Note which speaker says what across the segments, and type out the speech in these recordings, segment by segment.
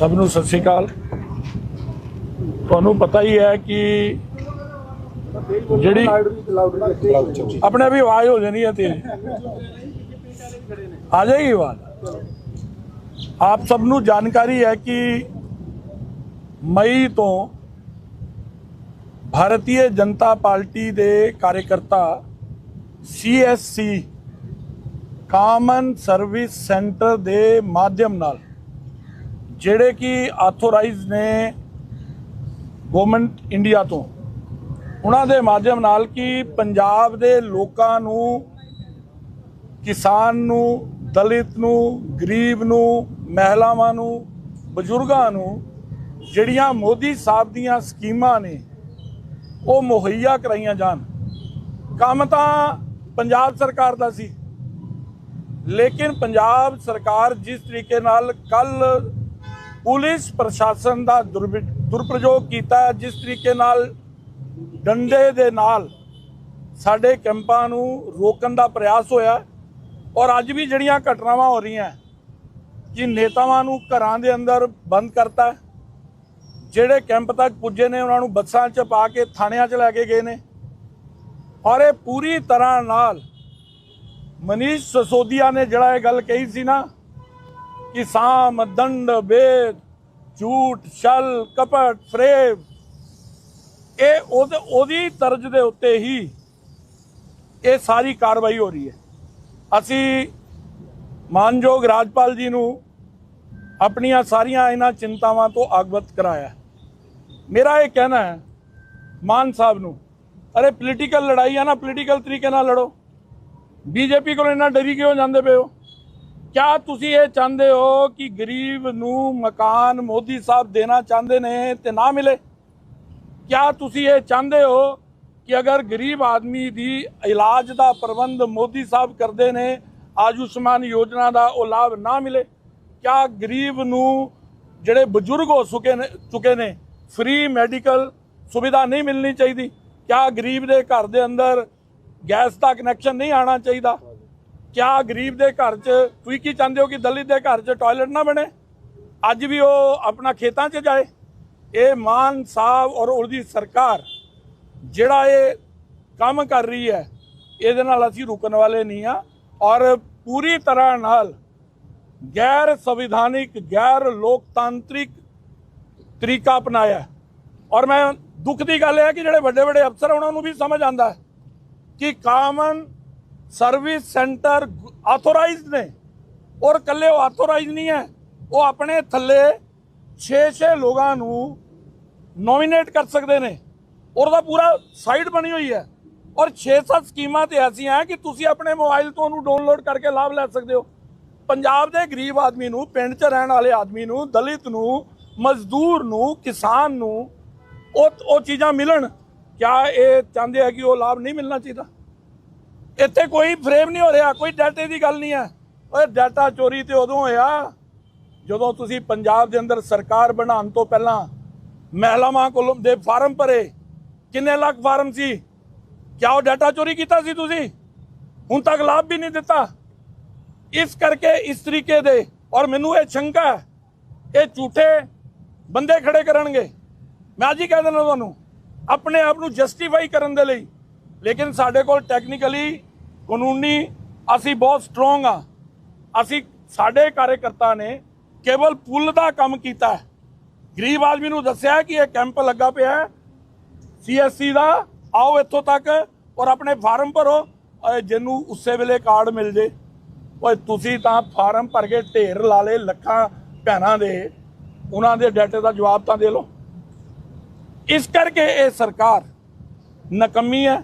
Speaker 1: ਸਭ ਨੂੰ ਸਤਿ ਸ਼੍ਰੀ ਅਕਾਲ। ਤੁਹਾਨੂੰ ਪਤਾ ਹੀ ਹੈ ਕਿ ਜਿਹੜੀ ਆਪਣੇ ਵੀ ਆਵਾਜ਼ ਹੋ ਜਾਣੀ ਹੈ ਤੇਜ਼ ਆ ਜਾਏਗੀ ਆਵਾਜ਼। ਆਪ ਸਭ ਨੂੰ ਜਾਣਕਾਰੀ ਹੈ ਕਿ ਮਈ ਤੋਂ ਭਾਰਤੀ ਜਨਤਾ ਪਾਰਟੀ ਦੇ ਕਾਰਜਕਰਤਾ ਸੀਐਸਸੀ ਕਾਮਨ ਸਰਵਿਸ ਸੈਂਟਰ ਦੇ ਮਾਧਿਅਮ ਨਾਲ ਜਿਹੜੇ ਕਿ ਆਥੋਰਾਈਜ਼ ਨੇ ਗਵਰਨਮੈਂਟ ਇੰਡੀਆ ਤੋਂ, ਉਹਨਾਂ ਦੇ ਮਾਧਿਅਮ ਨਾਲ ਕਿ ਪੰਜਾਬ ਦੇ ਲੋਕਾਂ ਨੂੰ, ਕਿਸਾਨ ਨੂੰ, ਦਲਿਤ ਨੂੰ, ਗਰੀਬ ਨੂੰ, ਮਹਿਲਾਵਾਂ ਨੂੰ, ਬਜ਼ੁਰਗਾਂ ਨੂੰ ਜਿਹੜੀਆਂ ਮੋਦੀ ਸਾਹਿਬ ਦੀਆਂ ਸਕੀਮਾਂ ਨੇ, ਉਹ ਮੁਹੱਈਆ ਕਰਾਈਆਂ ਜਾਣ। ਕੰਮ ਤਾਂ ਪੰਜਾਬ ਸਰਕਾਰ ਦਾ ਸੀ, ਲੇਕਿਨ ਪੰਜਾਬ ਸਰਕਾਰ ਜਿਸ ਤਰੀਕੇ ਨਾਲ ਕੱਲ ਪੁਲਿਸ ਪ੍ਰਸ਼ਾਸਨ ਦਾ ਦੁਰਵਿ- ਦੁਰਪ੍ਰਯੋਗ ਕੀਤਾ ਜਿਸ ਤਰੀਕੇ ਨਾਲ ਡੰਡੇ ਦੇ ਨਾਲ ਸਾਡੇ ਕੈਂਪਾਂ ਨੂੰ ਰੋਕਣ ਦਾ ਪ੍ਰਯਾਸ ਹੋਇਆ ਔਰ ਅੱਜ ਵੀ ਜਿਹੜੀਆਂ ਘਟਨਾਵਾਂ ਹੋ ਰਹੀਆਂ ਕਿ ਨੇਤਾਵਾਂ ਨੂੰ ਘਰਾਂ ਦੇ ਅੰਦਰ ਬੰਦ ਕਰਤਾ ਜਿਹੜੇ ਕੈਂਪ ਤੱਕ ਪੁੱਜੇ ਨੇ, ਉਹਨਾਂ ਨੂੰ ਬੱਸਾਂ 'ਚ ਪਾ ਕੇ ਥਾਣਿਆਂ 'ਚ ਲੈ ਕੇ ਗਏ ਨੇ। ਔਰ ਇਹ ਪੂਰੀ ਤਰ੍ਹਾਂ ਨਾਲ ਮਨੀਸ਼ ਸਸੋਦੀਆ ਨੇ ਜਿਹੜਾ ਇਹ ਗੱਲ ਕਹੀ ਸੀ ਨਾ ਕਿ ਸਾਮ ਦੰਡ ਵੇਦ ਝੂਠ ਛਲ ਕਪਟ ਫਰੇਬ ਇਹ ਉਹਦੇ ਉਹਦੀ ਤਰਜ ਦੇ ਉੱਤੇ ਹੀ ਇਹ ਸਾਰੀ ਕਾਰਵਾਈ ਹੋ ਰਹੀ ਹੈ ਅਸੀਂ ਮਾਨਯੋਗ ਰਾਜਪਾਲ ਜੀ ਨੂੰ ਆਪਣੀਆਂ ਸਾਰੀਆਂ ਇਹਨਾਂ ਚਿੰਤਾਵਾਂ ਤੋਂ ਅਵਗਤ ਕਰਾਇਆ ਮੇਰਾ ਇਹ ਕਹਿਣਾ ਹੈ ਮਾਨ ਸਾਹਿਬ ਨੂੰ ਅਰੇ ਪੋਲੀਟੀਕਲ ਲੜਾਈ ਆ ਨਾ ਪੋਲੀਟੀਕਲ ਤਰੀਕੇ ਨਾਲ ਲੜੋ ਬੀਜੇਪੀ ਕੋਲ ਇੰਨਾ ਡਰੀ ਕਿਉਂ ਜਾਂਦੇ ਪਏ ਹੋ ਕਿਆ ਤੁਸੀਂ ਇਹ ਚਾਹੁੰਦੇ ਹੋ ਕਿ ਗਰੀਬ ਨੂੰ ਮਕਾਨ ਮੋਦੀ ਸਾਹਿਬ ਦੇਣਾ ਚਾਹੁੰਦੇ ਨੇ ਤੇ ਨਾ ਮਿਲੇ? ਕਿਆ ਤੁਸੀਂ ਇਹ ਚਾਹੁੰਦੇ ਹੋ ਕਿ ਅਗਰ ਗਰੀਬ ਆਦਮੀ ਦੀ ਇਲਾਜ ਦਾ ਪ੍ਰਬੰਧ ਮੋਦੀ ਸਾਹਿਬ ਕਰਦੇ ਨੇ, ਆਯੁਸ਼ਮਾਨ ਯੋਜਨਾ ਦਾ ਉਹ ਲਾਭ ਨਾ ਮਿਲੇ? ਕਿਆ ਗਰੀਬ ਨੂੰ ਜਿਹੜੇ ਬਜ਼ੁਰਗ ਹੋ ਚੁੱਕੇ ਨੇ ਚੁੱਕੇ ਨੇ ਫ੍ਰੀ ਮੈਡੀਕਲ ਸੁਵਿਧਾ ਨਹੀਂ ਮਿਲਣੀ ਚਾਹੀਦੀ? ਕਿਆ ਗਰੀਬ ਦੇ ਘਰ ਦੇ ਅੰਦਰ ਗੈਸ ਦਾ ਕਨੈਕਸ਼ਨ ਨਹੀਂ ਆਣਾ ਚਾਹੀਦਾ? ਕਿਆ ਗਰੀਬ ਦੇ ਘਰ 'ਚ, ਤੁਸੀਂ ਕੀ ਚਾਹੁੰਦੇ ਹੋ ਕਿ ਦਲਿਤ ਦੇ ਘਰ 'ਚ ਟਾਇਲਟ ਨਾ ਬਣੇ? ਅੱਜ ਵੀ ਉਹ ਆਪਣਾ ਖੇਤਾਂ 'ਚ ਜਾਏ। ਇਹ ਮਾਨ ਸਾਹਿਬ ਔਰ ਉਹਦੀ ਸਰਕਾਰ ਜਿਹੜਾ ਇਹ ਕੰਮ ਕਰ ਰਹੀ ਹੈ, ਇਹਦੇ ਨਾਲ ਅਸੀਂ ਰੁਕਣ ਵਾਲੇ ਨਹੀਂ ਆ ਔਰ ਪੂਰੀ ਤਰ੍ਹਾਂ ਨਾਲ ਗੈਰ ਸੰਵਿਧਾਨਿਕ, ਗੈਰ ਲੋਕਤਾਂਤਰਿਕ ਤਰੀਕਾ ਅਪਣਾਇਆ ਔਰ ਮੈਂ ਦੁੱਖ ਦੀ ਗੱਲ ਇਹ ਹੈ ਕਿ ਜਿਹੜੇ ਵੱਡੇ ਵੱਡੇ ਅਫਸਰ ਉਹਨਾਂ ਨੂੰ ਵੀ ਸਮਝ ਆਂਦਾ ਕਿ ਕਾਮਨ ਸਰਵਿਸ ਸੈਂਟਰ ਆਥੋਰਾਈਜ਼ਡ ਨੇ। ਔਰ ਕੱਲੇ ਉਹ ਆਥੋਰਾਈਜ਼ਡ ਨਹੀਂ ਹੈ। ਉਹ ਆਪਣੇ ਥੱਲੇ 6-6 ਲੋਕਾਂ ਨੂੰ ਨੋਮੀਨੇਟ ਕਰ ਸਕਦੇ ਨੇ। ਔਰ ਉਹਦਾ ਪੂਰਾ ਸਾਈਟ ਬਣੀ ਹੋਈ ਹੈ। ਔਰ 6-7 ਸਕੀਮਾਂ ਤੇ ਐਸੀਆਂ ਹੈ ਕਿ ਤੁਸੀਂ ਆਪਣੇ ਮੋਬਾਈਲ ਤੋਂ ਉਹਨੂੰ ਡਾਊਨਲੋਡ ਕਰਕੇ ਲਾਭ ਲੈ ਸਕਦੇ ਹੋ। ਪੰਜਾਬ ਦੇ ਗਰੀਬ ਆਦਮੀ ਨੂੰ, ਪਿੰਡ 'ਚ ਰਹਿਣ ਵਾਲੇ ਆਦਮੀ ਨੂੰ, ਦਲਿਤ ਨੂੰ, ਮਜ਼ਦੂਰ ਨੂੰ, ਕਿਸਾਨ ਨੂੰ ਉਹ ਉਹ ਚੀਜ਼ਾਂ ਮਿਲਣ। ਕਿਆ ਇਹ ਚਾਹੁੰਦੇ ਆ ਕਿ ਉਹ ਲਾਭ ਨਹੀਂ ਮਿਲਣਾ ਚਾਹੀਦਾ? ਇੱਥੇ ਕੋਈ ਫਰੇਮ ਨਹੀਂ ਹੋ ਰਿਹਾ, ਕੋਈ ਡਾਟੇ ਦੀ ਗੱਲ ਨਹੀਂ ਹੈ। ਓਏ ਡਾਟਾ ਚੋਰੀ ਤੇ ਉਦੋਂ ਹੋਇਆ, ਜਦੋਂ ਤੁਸੀਂ ਪੰਜਾਬ ਦੇ ਅੰਦਰ ਸਰਕਾਰ ਬਣਾਉਣ ਤੋਂ ਪਹਿਲਾਂ ਮਹਿਲਾਵਾਂ ਕੋਲੋਂ ਦੇ ਫਾਰਮ ਭਰੇ। ਕਿੰਨੇ ਲੱਖ ਫਾਰਮ ਸੀ? ਕਿਆ ਉਹ ਡਾਟਾ ਚੋਰੀ ਕੀਤਾ ਸੀ ਤੁਸੀਂ? ਹੁਣ ਤੱਕ ਲਾਭ ਵੀ ਨਹੀਂ ਦਿੱਤਾ। ਇਸ ਕਰਕੇ ਇਸ ਤਰੀਕੇ ਦੇ, ਔਰ ਮੈਨੂੰ ਇਹ ਸ਼ੰਕਾ ਇਹ ਝੂਠੇ ਬੰਦੇ ਖੜੇ ਕਰਨਗੇ। ਮੈਂ ਅੱਜ ਹੀ ਕਹਿ ਦਿੰਦਾ ਤੁਹਾਨੂੰ, ਆਪਣੇ ਆਪ ਨੂੰ ਜਸਟੀਫਾਈ ਕਰਨ ਦੇ ਲਈ। ਲੇਕਿਨ ਸਾਡੇ ਕੋਲ ਟੈਕਨੀਕਲੀ ਕਾਨੂੰਨੀ ਅਸੀਂ ਬਹੁਤ ਸਟਰੋਂਗ ਆ। ਅਸੀਂ ਸਾਡੇ ਕਾਰਜਕਰਤਾ ਨੇ ਕੇਵਲ ਪੁੱਲ ਦਾ ਕੰਮ ਕੀਤਾ ਹੈ। ਗਰੀਬ ਆਦਮੀ ਨੂੰ ਦੱਸਿਆ ਕਿ ਇਹ ਕੈਂਪ ਲੱਗਾ ਪਿਆ ਹੈ। ਸੀਐਸਸੀ ਦਾ, ਆਓ ਇੱਥੋਂ ਤੱਕ ਔਰ ਆਪਣੇ ਫਾਰਮ ਭਰੋ। ਓਏ ਜਿਹਨੂੰ ਉਸੇ ਵੇਲੇ ਕਾਰਡ ਮਿਲ ਜੇ। ਓਏ, ਤੁਸੀਂ ਤਾਂ ਫਾਰਮ ਭਰ ਕੇ ਢੇਰ ਲਾ ਲੇ ਲੱਖਾਂ ਭੈਣਾਂ ਦੇ। ਉਹਨਾਂ ਦੇ ਡਾਟੇ ਦਾ ਜਵਾਬ ਤਾਂ ਦੇ ਲਓ। ਇਸ ਕਰਕੇ ਇਹ ਸਰਕਾਰ ਨਕਮੀ ਹੈ।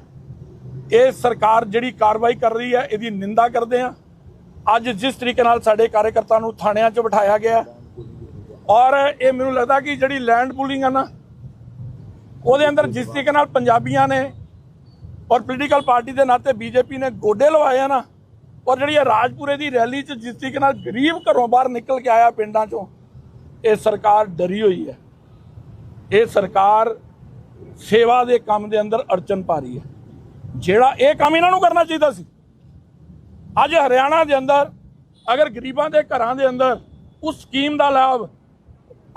Speaker 1: ਇਹ ਸਰਕਾਰ ਜਿਹੜੀ ਕਾਰਵਾਈ ਕਰ ਰਹੀ ਹੈ, ਇਹਦੀ ਨਿੰਦਾ ਕਰਦੇ ਆ ਅੱਜ ਜਿਸ ਤਰੀਕੇ ਨਾਲ ਸਾਡੇ ਕਾਰਜਕਰਤਾ ਨੂੰ ਥਾਣਿਆਂ 'ਚ ਬਿਠਾਇਆ ਗਿਆ ਔਰ ਇਹ ਮੈਨੂੰ ਲੱਗਦਾ ਕਿ ਜਿਹੜੀ ਲੈਂਡ ਪੂਲਿੰਗ ਆ ਨਾ, ਉਹਦੇ ਅੰਦਰ ਜਿਸ ਤਰੀਕੇ ਨਾਲ ਪੰਜਾਬੀਆਂ ਨੇ ਔਰ ਪੋਲੀਟੀਕਲ ਪਾਰਟੀ ਦੇ ਨਾਤੇ ਬੀਜੇਪੀ ਨੇ ਗੋਡੇ ਲਵਾਏ ਆ ਨਾ, ਔਰ ਜਿਹੜੀ ਇਹ ਰਾਜਪੁਰੇ ਦੀ ਰੈਲੀ 'ਚ ਜਿਸ ਤਰੀਕੇ ਨਾਲ ਗਰੀਬ ਘਰੋਂ ਬਾਹਰ ਨਿਕਲ ਕੇ ਆਇਆ ਪਿੰਡਾਂ 'ਚੋਂ, ਇਹ ਸਰਕਾਰ ਡਰੀ ਹੋਈ ਹੈ। ਇਹ ਸਰਕਾਰ ਸੇਵਾ ਦੇ ਕੰਮ ਦੇ ਅੰਦਰ ਅੜਚਨ ਪਾ ਰਹੀ ਹੈ। ਜਿਹੜਾ ਇਹ ਕੰਮ ਇਹਨਾਂ ਨੂੰ ਕਰਨਾ ਚਾਹੀਦਾ ਸੀ। ਅੱਜ ਹਰਿਆਣਾ ਦੇ ਅੰਦਰ, ਅਗਰ ਗਰੀਬਾਂ ਦੇ ਘਰਾਂ ਦੇ ਅੰਦਰ ਉਸ ਸਕੀਮ ਦਾ ਲਾਭ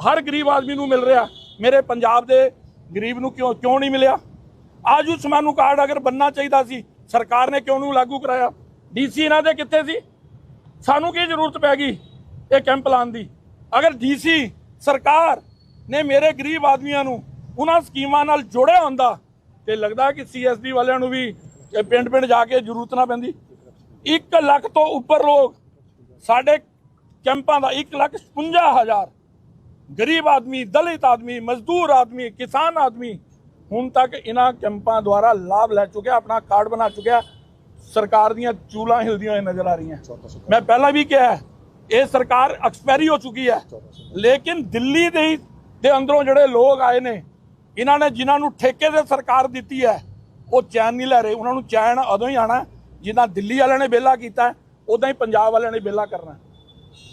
Speaker 1: ਹਰ ਗਰੀਬ ਆਦਮੀ ਨੂੰ ਮਿਲ ਰਿਹਾ, ਮੇਰੇ ਪੰਜਾਬ ਦੇ ਗਰੀਬ ਨੂੰ ਕਿਉਂ ਕਿਉਂ ਨਹੀਂ ਮਿਲਿਆ? ਆਯੁਸ਼ਮਾਨ ਨੂੰ ਕਾਰਡ ਅਗਰ ਬੰਨਣਾ ਚਾਹੀਦਾ ਸੀ, ਸਰਕਾਰ ਨੇ ਕਿਉਂ ਨੂੰ ਲਾਗੂ ਕਰਾਇਆ? ਡੀਸੀ ਇਹਨਾਂ ਦੇ ਕਿੱਥੇ ਸੀ? ਸਾਨੂੰ ਕੀ ਜ਼ਰੂਰਤ ਪੈ ਗਈ ਇਹ ਕੈਂਪ ਲਾਉਣ ਦੀ? ਅਗਰ ਡੀਸੀ, ਸਰਕਾਰ ਨੇ ਮੇਰੇ ਗਰੀਬ ਆਦਮੀਆਂ ਨੂੰ ਉਹਨਾਂ ਸਕੀਮਾਂ ਨਾਲ ਜੋੜਿਆ ਹੁੰਦਾ ਤੇ ਲੱਗਦਾ ਕਿ ਸੀਐਸਡੀ ਵਾਲਿਆਂ ਨੂੰ ਵੀ ਪਿੰਡ ਪਿੰਡ ਜਾ ਕੇ ਜ਼ਰੂਰਤ ਨਾ ਪੈਂਦੀ। 1 ਲੱਖ ਤੋਂ ਉੱਪਰ ਲੋਕ ਸਾਡੇ ਕੈਂਪਾਂ ਦਾ 1 ਲੱਖ 56 ਹਜ਼ਾਰ ਗਰੀਬ ਆਦਮੀ, ਦਲਿਤ ਆਦਮੀ, ਮਜ਼ਦੂਰ ਆਦਮੀ, ਕਿਸਾਨ ਆਦਮੀ ਹੁਣ ਤੱਕ ਇਹਨਾਂ ਕੈਂਪਾਂ ਦੁਆਰਾ ਲਾਭ ਲੈ ਚੁੱਕਿਆ, ਆਪਣਾ ਕਾਰਡ ਬਣਾ ਚੁੱਕਿਆ। ਸਰਕਾਰ ਦੀਆਂ ਚੂਲਾਂ ਹਿਲਦੀਆਂ ਹੋਈਆਂ ਨਜ਼ਰ ਆ ਰਹੀਆਂ। ਮੈਂ ਪਹਿਲਾਂ ਵੀ ਕਿਹਾ, ਇਹ ਸਰਕਾਰ ਐਕਸਪਾਇਰੀ ਹੋ ਚੁੱਕੀ ਹੈ। ਲੇਕਿਨ ਦਿੱਲੀ ਦੇ ਦੇ ਅੰਦਰੋਂ ਜਿਹੜੇ ਲੋਕ ਆਏ ਨੇ ਇਹਨਾਂ ਨੇ ਜਿਨ੍ਹਾਂ ਨੂੰ ਠੇਕੇ ਤੇ ਸਰਕਾਰ ਦਿੱਤੀ ਹੈ, ਉਹ ਚੈਨ ਨਹੀਂ ਲੈ ਰਹੇ। ਉਹਨਾਂ ਨੂੰ ਚੈਨ ਉਦੋਂ ਹੀ ਆਣਾ ਜਿੱਦਾਂ ਦਿੱਲੀ ਵਾਲਿਆਂ ਨੇ ਬੇਲਾ ਕੀਤਾ ਉਦਾਂ ਹੀ ਪੰਜਾਬ ਵਾਲਿਆਂ ਨੇ ਬੇਲਾ ਕਰਨਾ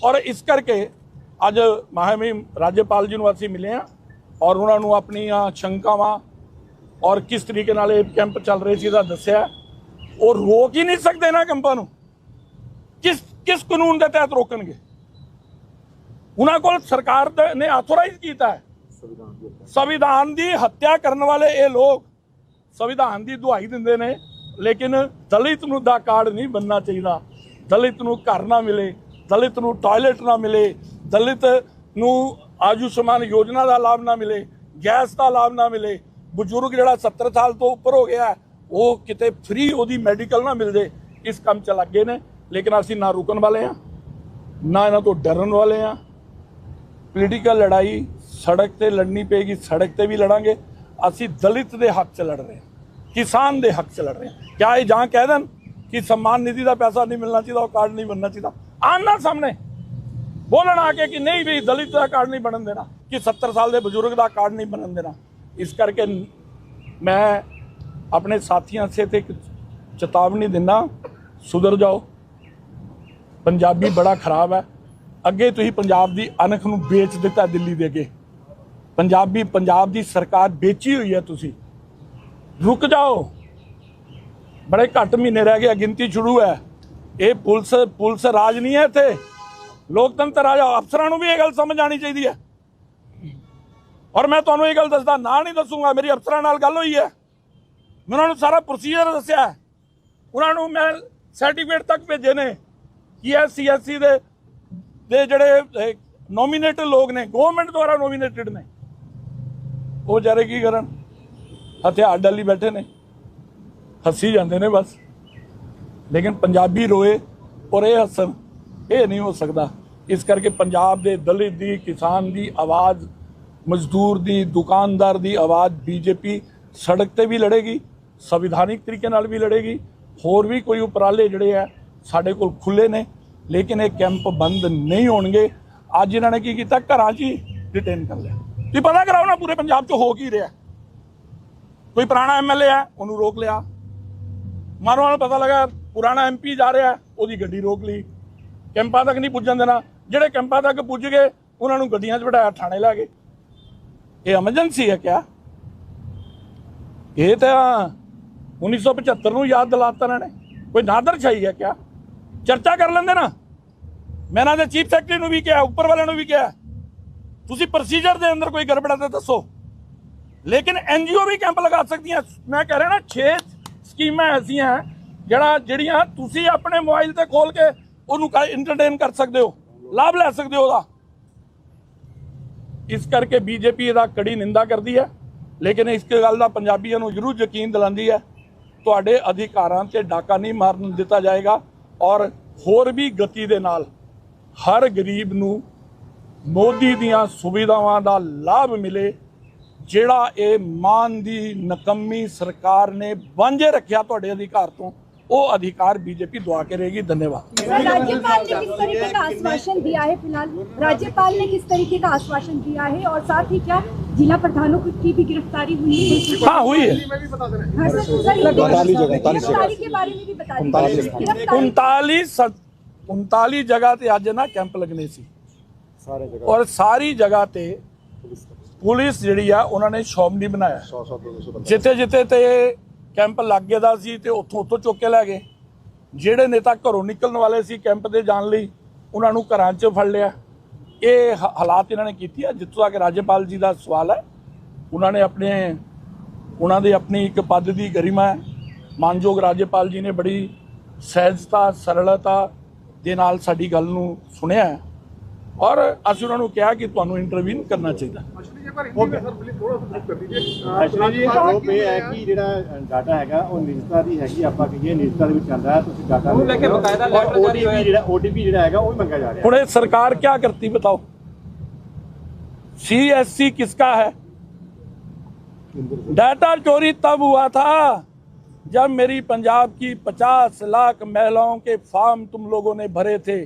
Speaker 1: ਔਰ ਇਸ ਕਰਕੇ ਅੱਜ ਮਹਾਮਹਿਮ ਰਾਜਪਾਲ ਜੀ ਨੂੰ ਅਸੀਂ ਮਿਲੇ ਆ ਔਰ ਉਹਨਾਂ ਨੂੰ ਆਪਣੀਆਂ ਸ਼ੰਕਾਵਾਂ ਔਰ ਕਿਸ ਤਰੀਕੇ ਨਾਲ ਇਹ ਕੈਂਪ ਚੱਲ ਰਹੇ ਸੀ ਦਾ ਦੱਸਿਆ ਉਹ ਰੋਕ ਹੀ ਨਹੀਂ ਸਕਦੇ ਨਾ ਕੈਂਪਾਂ ਨੂੰ। ਕਿਸ ਕਿਸ ਕਾਨੂੰਨ ਦੇ ਤਹਿਤ ਰੋਕਣਗੇ? ਉਹਨਾਂ ਕੋਲ ਸਰਕਾਰ ਦੇ- ਨੇ ਆਥੋਰਾਈਜ਼ ਕੀਤਾ ਹੈ। ਸੰਵਿਧਾਨ ਦੀ ਹੱਤਿਆ। ਕਰਨ ਵਾਲੇ ਇਹ ਲੋਕ ਸੰਵਿਧਾਨ ਦੀ ਦੁਹਾਈ ਦਿੰਦੇ ਨੇ, ਲੇਕਿਨ ਦਲਿਤ ਨੂੰ ਦਾ ਕਾਰਡ ਨਹੀਂ ਬੰਨਣਾ ਚਾਹੀਦਾ। ਦਲਿਤ ਨੂੰ ਘਰ ਨਾ ਮਿਲੇ, ਦਲਿਤ ਨੂੰ ਟਾਇਲਟ ਨਾ ਮਿਲੇ, ਦਲਿਤ ਨੂੰ ਆਯੁਸ਼ਮਾਨ ਯੋਜਨਾ ਦਾ ਲਾਭ ਨਾ ਮਿਲੇ, ਗੈਸ ਦਾ ਲਾਭ ਨਾ ਮਿਲੇ। ਬਜ਼ੁਰਗ ਜਿਹੜਾ 70 ਸਾਲ ਤੋਂ ਉੱਪਰ ਹੋ ਗਿਆ, ਉਹ ਕਿਤੇ ਫ੍ਰੀ ਉਹਦੀ ਮੈਡੀਕਲ ਨਾ ਮਿਲ ਜੇ, ਇਸ ਕੰਮ ਚ ਲੱਗੇ ਨੇ। ਲੇਕਿਨ ਅਸੀਂ ਨਾ ਰੁਕਣ ਵਾਲੇ ਆ ਨਾ ਇਹਨਾਂ ਤੋਂ ਡਰਨ ਵਾਲੇ ਆ ਪੋਲੀਟੀਕਲ ਲੜਾਈ ਸੜਕ ਤੇ ਲੜਨੀ ਪਏਗੀ, ਸੜਕ ਤੇ ਵੀ ਲੜਾਂਗੇ। ਅਸੀਂ ਦਲਿਤ ਦੇ ਹੱਕ 'ਚ ਲੜ ਰਹੇ ਹਾਂ, ਕਿਸਾਨ ਦੇ ਹੱਕ 'ਚ ਲੜ ਰਹੇ ਹਾਂ। ਕਿਆ ਇਹ ਜਾਂ ਕਹਿ ਦੇਣ ਕਿ ਸਨਮਾਨ ਨਿਧੀ ਦਾ ਪੈਸਾ ਨਹੀਂ ਮਿਲਣਾ ਚਾਹੀਦਾ, ਉਹ ਕਾਰਡ ਨਹੀਂ ਬਣਨਾ ਚਾਹੀਦਾ? ਆਨਾ ਸਾਹਮਣੇ। ਬੋਲਣ ਆ ਕੇ ਕਿ ਨਹੀਂ ਵੀ ਦਲਿਤ ਦਾ ਕਾਰਡ ਨਹੀਂ ਬਣਨ ਦੇਣਾ, ਕਿ 70 ਸਾਲ ਦੇ ਬਜ਼ੁਰਗ ਦਾ ਕਾਰਡ ਨਹੀਂ ਬਣਨ ਦੇਣਾ। ਇਸ ਕਰਕੇ ਮੈਂ ਆਪਣੇ ਸਾਥੀਆਂ ਸੇ ਤੇ ਇੱਕ ਚੇਤਾਵਨੀ ਦਿੰਦਾ, ਸੁਧਰ ਜਾਓ। ਪੰਜਾਬੀ ਬੜਾ ਖਰਾਬ ਹੈ। ਅੱਗੇ ਤੁਸੀਂ ਪੰਜਾਬ ਦੀ ਅਣਖ ਨੂੰ ਵੇਚ ਦਿੱਤਾ ਦਿੱਲੀ ਦੇ ਅੱਗੇ। ਪੰਜਾਬੀ ਪੰਜਾਬ ਦੀ ਸਰਕਾਰ ਵੇਚੀ ਹੋਈ ਹੈ ਤੁਸੀਂ। ਰੁਕ ਜਾਓ। ਬੜੇ ਘੱਟ ਮਹੀਨੇ ਰਹਿ ਗਏ ਗਿਣਤੀ ਸ਼ੁਰੂ ਹੈ। ਇਹ ਪੁਲਿਸ ਪੁਲਿਸ ਰਾਜ ਨਹੀਂ ਹੈ ਇੱਥੇ। ਲੋਕਤੰਤਰ ਰਾਜ, ਅਫਸਰਾਂ ਨੂੰ ਵੀ ਇਹ ਗੱਲ ਸਮਝ ਆਣੀ ਚਾਹੀਦੀ ਹੈ। ਔਰ ਮੈਂ ਤੁਹਾਨੂੰ ਇਹ ਗੱਲ ਦੱਸਦਾ ਨਾ ਨਹੀਂ ਦੱਸੂਗਾ, ਮੇਰੀ ਅਫਸਰਾਂ ਨਾਲ ਗੱਲ ਹੋਈ ਹੈ। ਮੈਂ ਉਹਨਾਂ ਨੂੰ ਸਾਰਾ ਪ੍ਰੋਸੀਜਰ ਦੱਸਿਆ ਉਹਨਾਂ ਨੂੰ ਮੈਂ ਸਰਟੀਫਿਕੇਟ ਤੱਕ ਭੇਜੇ ਨੇ। ਕਿ ਇਹ ਸੀਐਸਸੀ ਦੇ ਦੇ ਜਿਹੜੇ ਨੋਮੀਨੇਟਡ ਲੋਕ ਨੇ ਗਵਰਨਮੈਂਟ ਦੁਆਰਾ ਨੋਮੀਨੇਟਡ ਨੇ। ਉਹ ਜਾਰੇ ਕੀ ਕਰਨ? ਹਥਿਆਰ ਡਾਲੀ ਬੈਠੇ ਨੇ। ਹੱਸੀ ਜਾਂਦੇ ਨੇ ਬਸ। ਲੇਕਿਨ ਪੰਜਾਬੀ ਰੋਏ ਔਰ ਇਹ ਹੱਸਣ, ਇਹ ਨਹੀਂ ਹੋ ਸਕਦਾ। ਇਸ ਕਰਕੇ ਪੰਜਾਬ ਦੇ ਦਲਿਤ ਦੀ, ਕਿਸਾਨ ਦੀ ਆਵਾਜ਼, ਮਜ਼ਦੂਰ ਦੀ, ਦੁਕਾਨਦਾਰ ਦੀ ਆਵਾਜ਼ ਬੀਜੇਪੀ ਸੜਕ ਤੇ ਵੀ ਲੜੇਗੀ, ਸੰਵਿਧਾਨਿਕ ਤਰੀਕੇ ਨਾਲ ਵੀ ਲੜੇਗੀ। ਹੋਰ ਵੀ ਕੋਈ ਉਪਰਾਲੇ ਜਿਹੜੇ ਆ ਸਾਡੇ ਕੋਲ ਖੁੱਲੇ ਨੇ, ਲੇਕਿਨ ਇਹ ਕੈਂਪ ਬੰਦ ਨਹੀਂ ਹੋਣਗੇ। ਅੱਜ ਇਹਨਾਂ ਨੇ ਕੀ ਕੀਤਾ? ਘਰਾਂ 'ਚ ਹੀ ਡਿਟੇਨ ਕਰ ਲਿਆ। ਤੁਸੀਂ ਪਤਾ ਕਰਾਓ ਨਾ ਪੂਰੇ ਪੰਜਾਬ 'ਚ ਹੋ ਕੀ ਰਿਹਾ। ਕੋਈ ਪੁਰਾਣਾ ਐਮਐਲਏ ਹੈ, ਉਹਨੂੰ ਰੋਕ ਲਿਆ। ਮਾਰੋ ਨਾਲ ਪਤਾ ਲੱਗਾ, ਪੁਰਾਣਾ ਐਮਪੀ ਜਾ ਰਿਹਾ, ਉਹਦੀ ਗੱਡੀ ਰੋਕ ਲਈ। ਕੈਂਪਾਂ ਤੱਕ ਨਹੀਂ ਪੁੱਜਣ ਦੇਣਾ। ਜਿਹੜੇ ਕੈਂਪਾਂ ਤੱਕ ਪੁੱਜ ਗਏ, ਉਹਨਾਂ ਨੂੰ ਗੱਡੀਆਂ 'ਚ ਬਿਠਾਇਆ, ਥਾਣੇ ਲਾ ਗਏ। ਇਹ ਐਮਰਜੈਂਸੀ ਹੈ ਕਿਆ? ਇਹ ਤਾਂ 1975 ਨੂੰ ਯਾਦ ਦਿਲਾਤਾ ਇਹਨਾਂ ਨੇ। ਕੋਈ ਨਾਦਰ ਨਾਦਰਸ਼ਾਹੀ ਹੈ ਕਿਆ? ਚਰਚਾ ਕਰ ਲੈਂਦੇ ਨਾ। ਮੈਂ ਇਹਨਾਂ ਦੇ ਚੀਫ ਸੈਕਟਰੀ ਨੂੰ ਵੀ ਕਿਹਾ, ਉੱਪਰ ਵਾਲਿਆਂ ਨੂੰ ਵੀ ਕਿਹਾ। ਤੁਸੀਂ ਪ੍ਰੋਸੀਜਰ ਦੇ ਅੰਦਰ ਕੋਈ ਗੜਬੜ ਹੈ ਤਾਂ ਦੱਸੋ। ਲੇਕਿਨ ਐਨਜੀਓ ਵੀ ਕੈਂਪ ਲਗਾ ਸਕਦੀਆਂ। ਮੈਂ ਕਹਿ ਰਿਹਾ ਨਾ 6 ਸਕੀਮਾਂ ਐਸੀਆਂ ਜਿਹੜਾ ਜਿਹੜੀਆਂ ਤੁਸੀਂ ਆਪਣੇ ਮੋਬਾਈਲ ਤੇ ਖੋਲ ਕੇ ਉਹਨੂੰ ਇੰਟਰਟੇਨ ਕਰ ਸਕਦੇ ਹੋ, ਲਾਭ ਲੈ ਸਕਦੇ ਹੋ ਉਹਦਾ। ਇਸ ਕਰਕੇ ਬੀਜੇਪੀ ਇਹਦਾ ਕੜੀ ਨਿੰਦਾ ਕਰਦੀ ਹੈ, ਲੇਕਿਨ ਇਸ ਗੱਲ ਦਾ ਪੰਜਾਬੀਆਂ ਨੂੰ ਜ਼ਰੂਰ ਯਕੀਨ ਦਿਲਾਉਂਦੀ ਹੈ, ਤੁਹਾਡੇ ਅਧਿਕਾਰਾਂ ਤੇ ਡਾਕਾ ਨਹੀਂ ਮਾਰਨ ਦਿੱਤਾ ਜਾਏਗਾ, ਔਰ ਹੋਰ ਵੀ ਗਤੀ ਦੇ ਨਾਲ ਹਰ ਗਰੀਬ ਨੂੰ ਮੋਦੀ ਦੀਆਂ ਸੁਵਿਧਾਵਾਂ ਦਾ ਲਾਭ ਮਿਲੇ ਜਿਹੜਾ ਇਹ ਮਾਨ ਦੀ ਨਕਮੀ ਸਰਕਾਰ ਨੇ ਵਾਂਝੇ ਰੱਖਿਆ ਤੁਹਾਡੇ ਅਧਿਕਾਰ ਤੋਂ ਉਹ ਅਧਿਕਾਰ ਬੀਜੇਪੀ ਦਵਾ ਕੇ ਰਹੇਗੀ ਧੰਨਵਾਦ
Speaker 2: राज्यपाल ने किस तरीके का आश्वासन दिया है फिलहाल राज्यपाल ने किस तरीके का आश्वासन दिया है और साथ ही क्या जिला प्रधानों की भी गिरफ्तारी हुई है
Speaker 1: हाँ हुई है
Speaker 2: हाँ, सर, सर, ये
Speaker 3: उनतालीस जगह, उनतालीस जगह।
Speaker 2: गिरफ्तारी के बारे में भी बता
Speaker 3: उनतालीस
Speaker 2: दीजिए
Speaker 3: जगह।
Speaker 2: गिरफ्तारी
Speaker 1: 39 39 ਜਗ੍ਹਾ ਤੇ ਅੱਜ ਨਾ ਕੈਂਪ ਲੱਗਣੇ ਸੀ
Speaker 3: ਸਾਰੇ ਜਗ੍ਹਾ
Speaker 1: ਔਰ ਸਾਰੀ ਜਗ੍ਹਾ ਤੇ ਪੁਲਿਸ ਜਿਹੜੀ ਆ ਉਹਨਾਂ ਨੇ ਸ਼ੌਪ ਨਹੀਂ ਬਣਾਇਆ
Speaker 3: 100 100 200 ਬੰਦੇ
Speaker 1: ਜਿੱਥੇ ਜਿੱਥੇ ਤੇ ਕੈਂਪ ਲੱਗੇ ਦਾ ਸੀ ਤੇ ਉੱਥੋਂ ਉੱਥੋਂ ਚੁੱਕ ਕੇ ਲੈ ਗਏ। ਜਿਹੜੇ ਨੇਤਾ ਘਰੋਂ ਨਿਕਲਣ ਵਾਲੇ ਸੀ ਕੈਂਪ ਤੇ ਜਾਣ ਲਈ ਉਹਨਾਂ ਨੂੰ ਘਰਾਂ 'ਚ ਫੜ ਲਿਆ। ਇਹ ਹਾਲਾਤ ਇਹਨਾਂ ਨੇ ਕੀਤੀ ਹੈ ਜਿੱਥੋਂ ਤੱਕ ਰਾਜਪਾਲ ਜੀ ਦਾ ਸਵਾਲ ਹੈ ਉਹਨਾਂ ਨੇ ਆਪਣੇ ਉਹਨਾਂ ਦੇ ਆਪਣੀ ਇੱਕ ਪਦ ਦੀ ਗਰਿਮਾ ਹੈ। ਮਾਨਯੋਗ ਰਾਜਪਾਲ ਜੀ ਨੇ ਬੜੀ ਸਹਿਜਤਾ ਸਰਲਤਾ ਦੇ ਨਾਲ ਸਾਡੀ ਗੱਲ ਨੂੰ ਸੁਣਿਆ ਔਰ ਅਸੀਂ ਉਹਨਾਂ ਨੂੰ ਕਿਹਾ ਕਿ ਤੁਹਾਨੂੰ ਇੰਟਰਵੀਨ ਕਰਨਾ ਚਾਹੀਦਾ
Speaker 3: ਐਕਚੁਅਲੀ ਜੀ ਆਰੋਪ ਇਹ ਹੈ ਕਿ ਜਿਹੜਾ ਡਾਟਾ ਹੈਗਾ ਉਹ ਨਿਜਤਾ ਦੀ ਹੈਗੀ ਆਪਾਂ ਕਹੀਏ ਨਿਜਤਾ ਦੇ ਵਿੱਚ ਆਂਦਾ ਹੈ ਤੁਸੀਂ ਡਾਟਾ
Speaker 4: ਉਹਨੂੰ ਲੈ ਕੇ ਬਕਾਇਦਾ letter ਜਾਰੀ ਹੋਇਆ
Speaker 3: ਜਿਹੜਾ OTP ਜਿਹੜਾ ਹੈਗਾ ਉਹ ਵੀ ਮੰਗਿਆ ਜਾ ਰਿਹਾ
Speaker 1: ਹੁਣ ਇਹ सरकार क्या करती बताओ सीएससी किसका है डाटा चोरी तब हुआ था जब मेरी पंजाब की 50 लाख महिलाओं के फॉर्म तुम लोगों ने भरे थे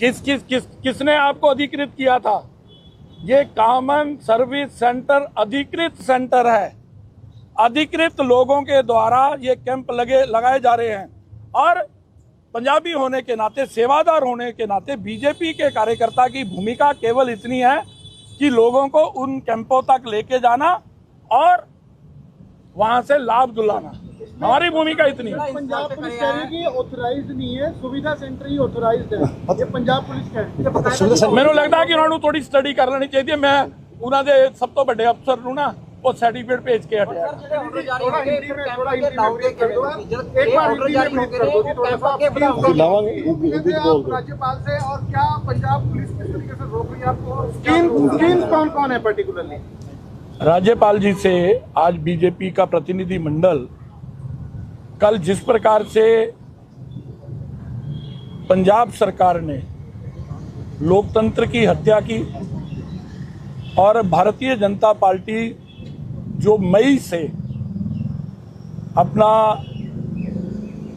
Speaker 1: किस किस किस, किसने आपको अधिकृत किया था? ये कॉमन सर्विस सेंटर अधिकृत सेंटर है। अधिकृत लोगों के द्वारा ये कैंप लगे, लगाए जा रहे हैं। और पंजाबी होने के नाते, सेवादार होने के नाते, बीजेपी के कार्यकर्ता की भूमिका केवल इतनी है कि लोगों को उन कैंपों तक लेके जाना और वहाँ से लाभ दिलाना। हमारी भूमिका इतनी
Speaker 5: पंजाब पुलिस कह रही है कि ऑथराइज्ड नहीं है सुविधा सेंटर ही ऑथराइज्ड है ये पंजाब पुलिस कह रही है
Speaker 1: ਮੈਨੂੰ ਲੱਗਦਾ ਕਿ ਉਹਨਾਂ ਨੂੰ ਥੋੜੀ ਸਟੱਡੀ ਕਰ ਲੈਣੀ ਚਾਹੀਦੀ ਹੈ ਮੈਂ ਉਹਨਾਂ ਦੇ ਸਭ ਤੋਂ ਵੱਡੇ ਅਫਸਰ ਨੂੰ ਨਾ ਉਹ ਸਰਟੀਫਿਕੇਟ ਭੇਜ ਕੇ ਹਟਿਆ
Speaker 5: राज्यपाल से और क्या पंजाब पुलिस किस तरीके से रोक रही है आपको स्कीम स्कीम कौन कौन है पर्टिकुलरली
Speaker 1: राज्यपाल जी से आज बीजेपी का प्रतिनिधि मंडल कल जिस प्रकार से पंजाब सरकार ने लोकतंत्र की हत्या की और भारतीय जनता पार्टी जो मई से अपना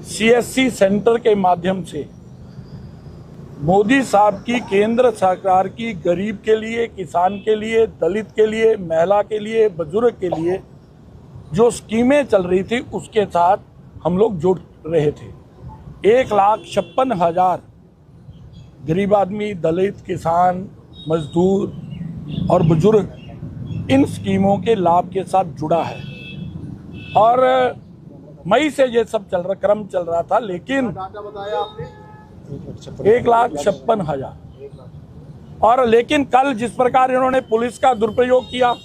Speaker 1: सीएससी सेंटर के माध्यम से मोदी साहब की, केंद्र सरकार की, गरीब के लिए, किसान के लिए, दलित के लिए, महिला के लिए, बुज़ुर्ग के लिए जो स्कीमें चल रही थी, उसके साथ हम लोग जुड़ रहे थे। एक लाख छप्पन हज़ार गरीब आदमी, दलित, किसान, मजदूर और बुज़ुर्ग इन स्कीमों के लाभ के साथ जुड़ा है। और मई से ये सब चल रहा, क्रम चल रहा था, लेकिन एक लाख छप्पन हज़ार। और लेकिन कल जिस प्रकार इन्होंने पुलिस का दुरुपयोग किया,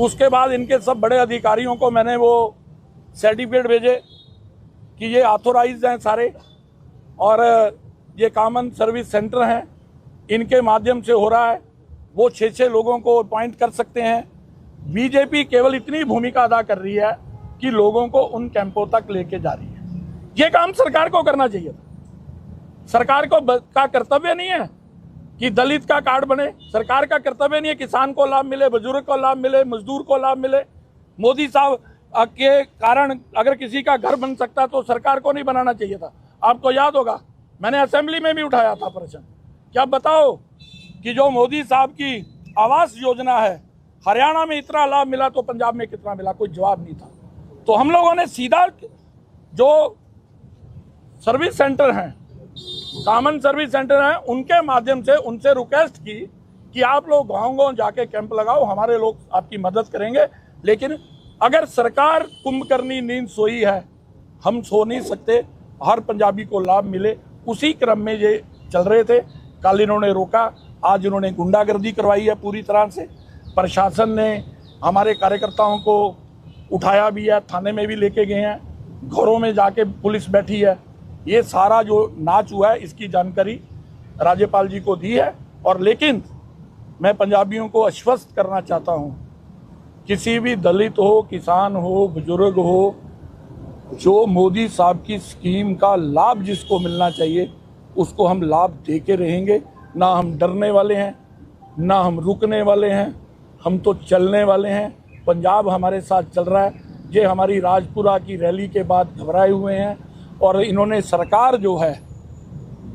Speaker 1: उसके बाद इनके सब बड़े अधिकारियों को मैंने वो सर्टिफिकेट भेजे कि ये ऑथोराइज हैं सारे और ये कॉमन सर्विस सेंटर हैं। इनके माध्यम से हो रहा है। वो छः छः लोगों को अपॉइंट कर सकते हैं। बीजेपी केवल इतनी भूमिका अदा कर रही है कि लोगों को उन कैंपों तक लेके जा रही है। ये काम सरकार को करना चाहिए था। सरकार को का कर्तव्य नहीं है कि दलित का कार्ड बने। सरकार का कर्तव्य नहीं है किसान को लाभ मिले, बुज़ुर्ग को लाभ मिले, मजदूर को लाभ मिले। मोदी साहब के कारण अगर किसी का घर बन सकता तो सरकार को नहीं बनाना चाहिए था। आपको याद होगा, मैंने असेंबली में भी उठाया था प्रश्न। क्या बताओ कि जो मोदी साहब की आवास योजना है, हरियाणा में इतना लाभ मिला तो पंजाब में कितना मिला? कोई जवाब नहीं था। तो हम लोगों ने सीधा जो सर्विस सेंटर हैं, कॉमन सर्विस सेंटर हैं, उनके माध्यम से उनसे रिक्वेस्ट की कि आप लोग गाँव गाँव जाके कैंप लगाओ, हमारे लोग आपकी मदद करेंगे। लेकिन अगर सरकार कुंभकर्णी नींद सोई है, हम सो नहीं सकते। हर पंजाबी को लाभ मिले। उसी क्रम में ये चल रहे थे। कल इन्होंने रोका। आज इन्होंने गुंडागर्दी करवाई है पूरी तरह से। प्रशासन ने हमारे कार्यकर्ताओं को उठाया भी है, थाने में भी लेके गए हैं। घरों में जाके पुलिस बैठी है। ये सारा जो नाच हुआ है, इसकी जानकारी राज्यपाल जी को दी है। और लेकिन मैं पंजाबियों को आश्वस्त करना चाहता हूँ किसी भी दलित हो, किसान हो, बुज़ुर्ग हो, जो मोदी साहब की स्कीम का लाभ जिसको मिलना चाहिए, उसको हम लाभ दे के रहेंगे। ना हम डरने वाले हैं, ना हम रुकने वाले हैं, हम तो चलने वाले हैं। पंजाब हमारे साथ चल रहा है। ये हमारी राजपुरा की रैली के बाद घबराए हुए हैं और इन्होंने सरकार जो है,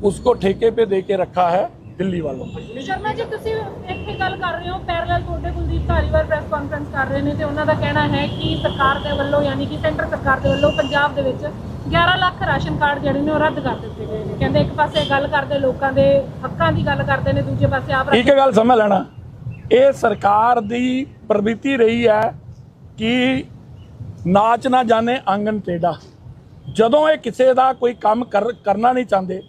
Speaker 1: उसको ठेके पे दे के रखा है। ਦਿੱਲੀ ਵੱਲੋਂ।
Speaker 6: ਸ਼ਰਮਾ ਜੀ ਤੁਸੀਂ ਇੱਥੇ ਗੱਲ ਕਰ ਰਹੇ ਹੋ ਪੈਰਲਲ ਤੁਹਾਡੇ ਕੁਲਦੀਪ ਧਾਲੀਵਾਲ ਪ੍ਰੈਸ ਕਾਨਫਰੰਸ ਕਰ ਰਹੇ ਨੇ ਤੇ ਉਹਨਾਂ ਦਾ ਕਹਿਣਾ ਹੈ ਕਿ ਸਰਕਾਰ ਦੇ ਵੱਲੋਂ ਯਾਨੀ ਕਿ ਸੈਂਟਰ ਸਰਕਾਰ ਦੇ ਵੱਲੋਂ ਪੰਜਾਬ ਦੇ ਵਿੱਚ 11 ਲੱਖ ਰਾਸ਼ਨ ਕਾਰਡ ਜਿਹੜੇ ਨੇ ਉਹ ਰੱਦ ਕਰ ਦਿੱਤੇ ਗਏ ਨੇ। ਕਹਿੰਦੇ ਇੱਕ ਪਾਸੇ ਗੱਲ ਕਰਦੇ ਲੋਕਾਂ ਦੇ ਹੱਕਾਂ ਦੀ ਗੱਲ ਕਰਦੇ ਨੇ ਦੂਜੇ ਪਾਸੇ ਆਪ
Speaker 1: ਠੀਕ ਗੱਲ ਸਮਝ ਲੈਣਾ। ਇਹ ਸਰਕਾਰ ਦੀ ਪ੍ਰਵਿਰਤੀ ਰਹੀ ਹੈ ਕਿ ਨਾਚ ਨਾ ਜਾਣੇ ਆਂਗਨ ਟੇਡਾ ਜਦੋਂ ਇਹ ਕਿਸੇ ਦਾ ਕੋਈ ਕੰਮ ਕਰਨਾ ਨਹੀਂ ਚਾਹੁੰਦੇ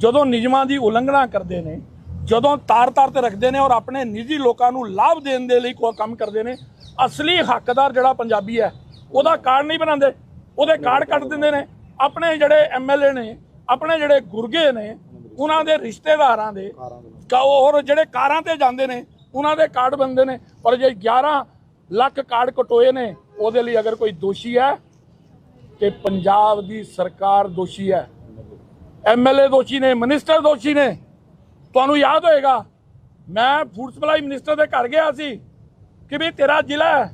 Speaker 1: ਜਦੋਂ ਨਿਯਮਾਂ ਦੀ ਉਲੰਘਣਾ ਕਰਦੇ ਨੇ, ਜਦੋਂ ਤਾਰ-ਤਾਰ ਤੇ ਰੱਖਦੇ ਨੇ ਔਰ ਆਪਣੇ ਨਿੱਜੀ ਲੋਕਾਂ ਨੂੰ ਲਾਭ ਦੇਣ ਦੇ ਲਈ ਕੋਈ ਕੰਮ ਕਰਦੇ ਨੇ, ਅਸਲੀ ਹੱਕਦਾਰ ਜਿਹੜਾ ਪੰਜਾਬੀ ਹੈ, ਉਹਦਾ ਕਾਰਡ ਨਹੀਂ ਬਣਾਉਂਦੇ, ਉਹਦੇ ਕਾਰਡ ਕੱਟ ਦਿੰਦੇ ਨੇ। ਆਪਣੇ ਜਿਹੜੇ ਐਮਐਲਏ ਨੇ, ਆਪਣੇ ਜਿਹੜੇ ਗੁਰਗੇ ਨੇ, ਉਹਨਾਂ ਦੇ ਰਿਸ਼ਤੇਦਾਰਾਂ ਦੇ, ਕਾ- ਔਰ ਜਿਹੜੇ ਕਾਰਾਂ ਤੇ ਜਾਂਦੇ ਨੇ, ਉਹਨਾਂ ਦੇ ਕਾਰਡ ਬਣਦੇ ਨੇ। ਪਰ ਜੇ 11 ਲੱਖ ਕਾਰਡ ਕਟੋਏ ਨੇ, ਉਹਦੇ ਲਈ ਅਗਰ ਕੋਈ ਦੋਸ਼ੀ ਹੈ ਕਿ ਪੰਜਾਬ ਦੀ ਸਰਕਾਰ ਦੋਸ਼ੀ ਹੈ। ਐਮਐਲਏ ਦੋਸ਼ੀ ਨੇ, ਮਿਨਿਸਟਰ ਦੋਸ਼ੀ ਨੇ। ਤੁਹਾਨੂੰ ਯਾਦ ਹੋਏਗਾ, ਮੈਂ ਫੂਡ ਸਪਲਾਈ ਮਿਨਿਸਟਰ ਦੇ ਘਰ ਗਿਆ ਸੀ ਕਿ ਵੀ ਤੇਰਾ ਜ਼ਿਲ੍ਹਾ ਹੈ।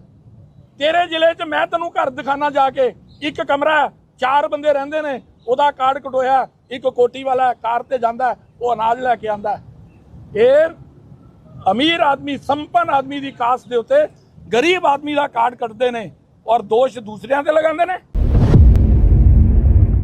Speaker 1: ਤੇਰੇ ਜ਼ਿਲ੍ਹੇ 'ਚ ਮੈਂ ਤੈਨੂੰ ਘਰ ਦਿਖਾਣਾ ਜਾ ਕੇ। ਇੱਕ ਕਮਰਾ ਚਾਰ ਬੰਦੇ ਰਹਿੰਦੇ ਨੇ, ਉਹਦਾ ਕਾਰਡ ਕਟੋਇਆ ਇੱਕ ਕੋਟੀ ਵਾਲਾ ਕਾਰ ਤੇ ਜਾਂਦਾ ਉਹ ਅਨਾਜ ਲੈ ਕੇ ਆਂਦਾ ਇਹ ਅਮੀਰ ਆਦਮੀ, ਸੰਪਨ ਆਦਮੀ ਦੀ ਕਾਸ ਦੇ ਉੱਤੇ ਗਰੀਬ ਆਦਮੀ ਦਾ ਕਾਰਡ ਕੱਟਦੇ ਨੇ ਔਰ ਦੋਸ਼ ਦੂਸਰਿਆਂ ਤੇ ਲਗਾਉਂਦੇ ਨੇ।